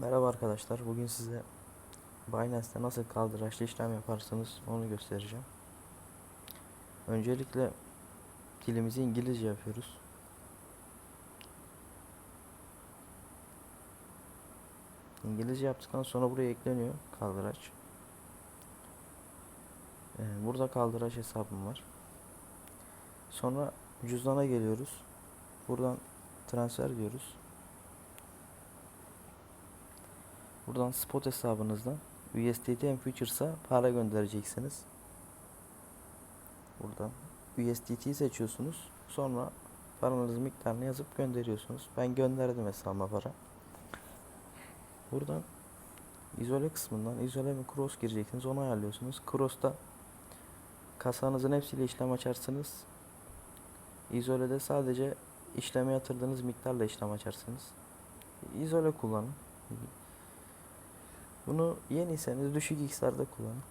Merhaba arkadaşlar. Bugün size Binance'te nasıl kaldıraçlı işlem yaparsınız onu göstereceğim. Öncelikle dilimizi İngilizce yapıyoruz. İngilizce yaptıktan sonra buraya ekleniyor kaldıraç. Ee, burada kaldıraç hesabım var. Sonra cüzdana geliyoruz. Buradan transfer diyoruz. Buradan spot hesabınızdan USDT and Futures'a para göndereceksiniz. Buradan USDT'yi seçiyorsunuz. Sonra paranızın miktarını yazıp gönderiyorsunuz. Ben gönderdim hesabıma para. Buradan izole kısmından izole ve cross gireceksiniz. Onu ayarlıyorsunuz. Cross'ta kasanızın hepsiyle işlem açarsınız. İzole'de sadece işleme yatırdığınız miktarla işlem açarsınız. İzole kullanın. Bunu yeniyseniz düşük x'lerde kullanın.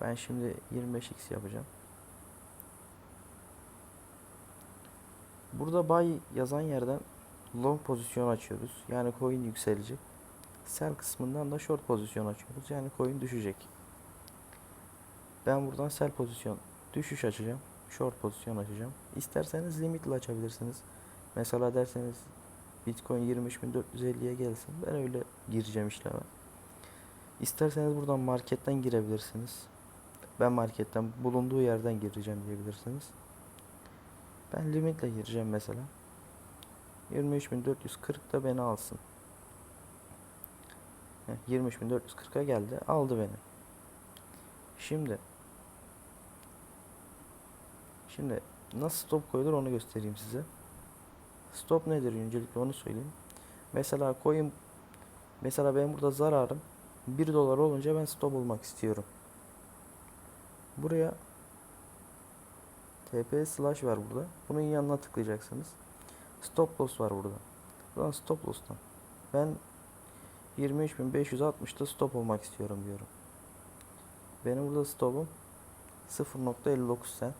Ben şimdi 25x yapacağım. Burada buy yazan yerden long pozisyon açıyoruz. Yani coin yükselecek. Sell kısmından da short pozisyon açıyoruz. Yani coin düşecek. Ben buradan sell pozisyon düşüş açacağım. Short pozisyon açacağım. İsterseniz limitle açabilirsiniz. Mesela derseniz Bitcoin 23.450'ye gelsin. Ben öyle gireceğim işleme. İsterseniz buradan marketten girebilirsiniz. Ben marketten bulunduğu yerden gireceğim diyebilirsiniz. Ben limitle gireceğim mesela. 23.440 da beni alsın. Heh, 23.440'a geldi. Aldı beni. Şimdi Şimdi nasıl stop koyulur onu göstereyim size. Stop nedir öncelikle onu söyleyeyim. Mesela coin mesela ben burada zararım 1 dolar olunca ben stop olmak istiyorum. Buraya TP slash var burada. Bunun yanına tıklayacaksınız. Stop loss var burada. Buradan stop loss'tan. Ben 23.560'da stop olmak istiyorum diyorum. Benim burada stopum 0.59 cent.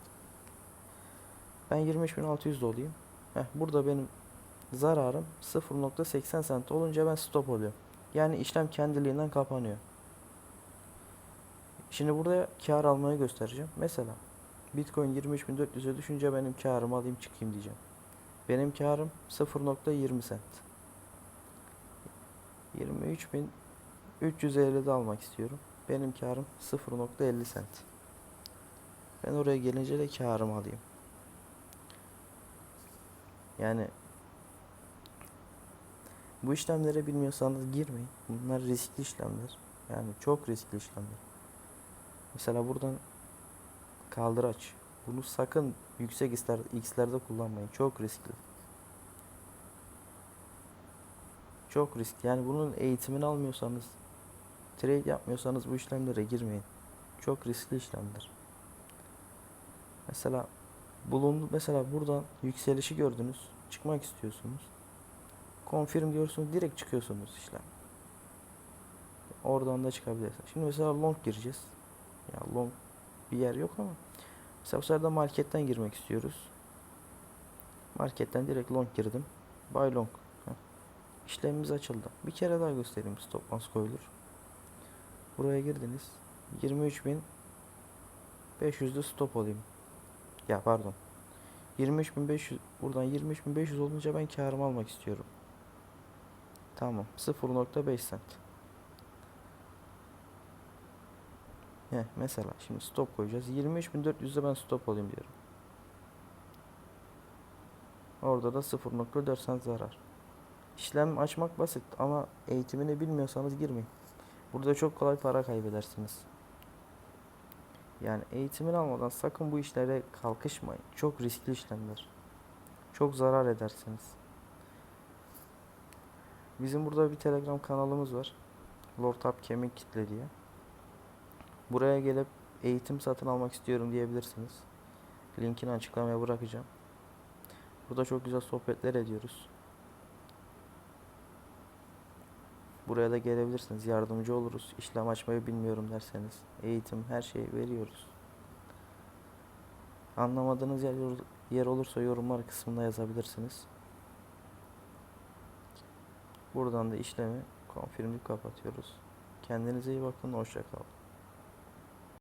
Ben 23.600 olayım. Heh, burada benim zararım 0.80 cent olunca ben stop oluyorum. Yani işlem kendiliğinden kapanıyor. Şimdi burada kar almayı göstereceğim. Mesela Bitcoin 23.400'e düşünce benim karımı alayım çıkayım diyeceğim. Benim karım 0.20 cent. 23.350'de almak istiyorum. Benim karım 0.50 cent. Ben oraya gelince de karımı alayım. Yani bu işlemlere bilmiyorsanız girmeyin. Bunlar riskli işlemler. Yani çok riskli işlemler. Mesela buradan kaldıraç. Bunu sakın yüksek x'ler, x'lerde kullanmayın. Çok riskli. Çok riskli. Yani bunun eğitimini almıyorsanız, trade yapmıyorsanız bu işlemlere girmeyin. Çok riskli işlemler. Mesela bulundu mesela buradan yükselişi gördünüz. Çıkmak istiyorsunuz. Confirm diyorsunuz. Direkt çıkıyorsunuz işlem. Oradan da çıkabilirsiniz. Şimdi mesela long gireceğiz. Ya long bir yer yok ama mesela bu sefer de marketten girmek istiyoruz. Marketten direkt long girdim. Buy long. İşlemimiz açıldı. Bir kere daha göstereyim stop loss koyulur. Buraya girdiniz. 23.500'de stop olayım. Ya pardon. 23.500 buradan 23.500 olunca ben karımı almak istiyorum. Tamam. 0.5 cent. Heh, mesela şimdi stop koyacağız. 23.400'de ben stop olayım diyorum. Orada da 0.4 cent zarar. İşlem açmak basit ama eğitimini bilmiyorsanız girmeyin. Burada çok kolay para kaybedersiniz. Yani eğitimini almadan sakın bu işlere kalkışmayın. Çok riskli işlemler. Çok zarar edersiniz. Bizim burada bir Telegram kanalımız var. Lord Up Kemik Kitle diye. Buraya gelip eğitim satın almak istiyorum diyebilirsiniz. Linkini açıklamaya bırakacağım. Burada çok güzel sohbetler ediyoruz. Buraya da gelebilirsiniz. Yardımcı oluruz. İşlem açmayı bilmiyorum derseniz. Eğitim, her şeyi veriyoruz. Anlamadığınız yer, yer olursa yorumlar kısmında yazabilirsiniz. Buradan da işlemi Konfirmli kapatıyoruz. Kendinize iyi bakın. Hoşça kalın.